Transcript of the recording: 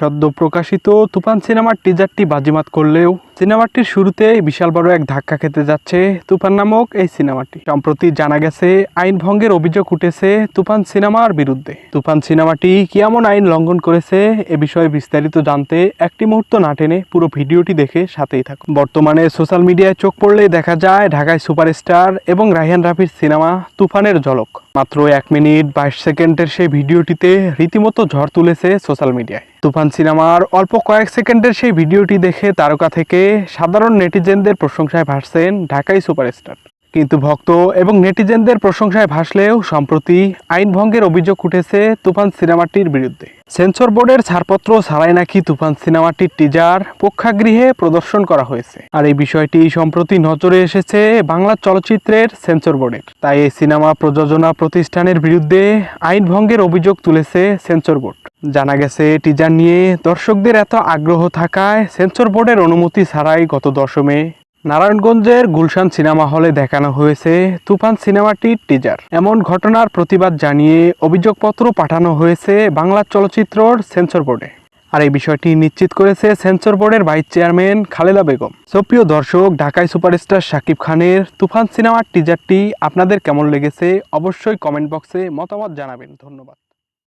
সদ্য প্রকাশিত তুফান সিনেমার টিজারটি বাজিমাত করলেও সিনেমাটির শুরুতে বিশাল বড় এক ধাক্কা খেতে যাচ্ছে তুফান নামক এই সিনেমাটি। সম্প্রতি জানা গেছে, আইন ভঙ্গের অভিযোগ উঠেছে তুফান সিনেমার বিরুদ্ধে। তুফান সিনেমাটি কি এমন আইন লঙ্ঘন করেছে এ বিষয়ে বিস্তারিত জানতে একটি মুহূর্ত না টেনে পুরো ভিডিওটি দেখে সাথেই থাকুন। বর্তমানে সোশ্যাল মিডিয়ায় চোখ পড়লেই দেখা যায়, ঢাকায় সুপারস্টার এবং রাহিয়ান রাফির সিনেমা তুফানের ঝলক। মাত্র এক মিনিট বাইশ সেকেন্ডের সেই ভিডিওটিতে রীতিমতো ঝড় তুলেছে সোশ্যাল মিডিয়ায়। তুফান সিনেমার অল্প কয়েক সেকেন্ডের সেই ভিডিওটি দেখে তারকা থেকে সাধারণ নেটিজেনদের প্রশংসায় ভাসছেন ঢাকাই সুপারস্টার। কিন্তু ভক্ত এবং নেটিজেনদের প্রশংসায় ভাসলেও সম্প্রতি আইন ভঙ্গের অভিযোগ উঠেছে তুফান সিনেমাটির বিরুদ্ধে। সেন্সর বোর্ডের ছাড়পত্র ছাড়াই নাকি তুফান সিনেমাটির টিজার প্রেক্ষাগৃহে প্রদর্শন করা হয়েছে। আর এই বিষয়টি সম্প্রতি নজরে এসেছে বাংলা চলচ্চিত্রের সেন্সর বোর্ডের। তাই এই সিনেমা প্রযোজনা প্রতিষ্ঠানের বিরুদ্ধে আইন ভঙ্গের অভিযোগ তুলেছে সেন্সর বোর্ড। জানা গেছে টিজার নিয়ে দর্শকদের এত আগ্রহ থাকায় সেন্সর বোর্ডের অনুমতি ছাড়াই গত দশমে নারায়ণগঞ্জের গুলশান সিনেমা হলে দেখানো হয়েছে তুফান সিনেমাটির টিজার এমন ঘটনার প্রতিবাদ জানিয়ে অভিযোগপত্র পাঠানো হয়েছে বাংলা চলচ্চিত্রর সেন্সর বোর্ডে। আর এই বিষয়টি নিশ্চিত করেছে সেন্সর বোর্ডের ভাইস চেয়ারম্যান খালেদা বেগম। সুপ্রিয় দর্শক, ঢাকায় সুপারস্টার শাকিব খানের তুফান সিনেমার টিজারটি আপনাদের কেমন লেগেছে অবশ্যই কমেন্ট বক্সে মতামত জানাবেন। ধন্যবাদ।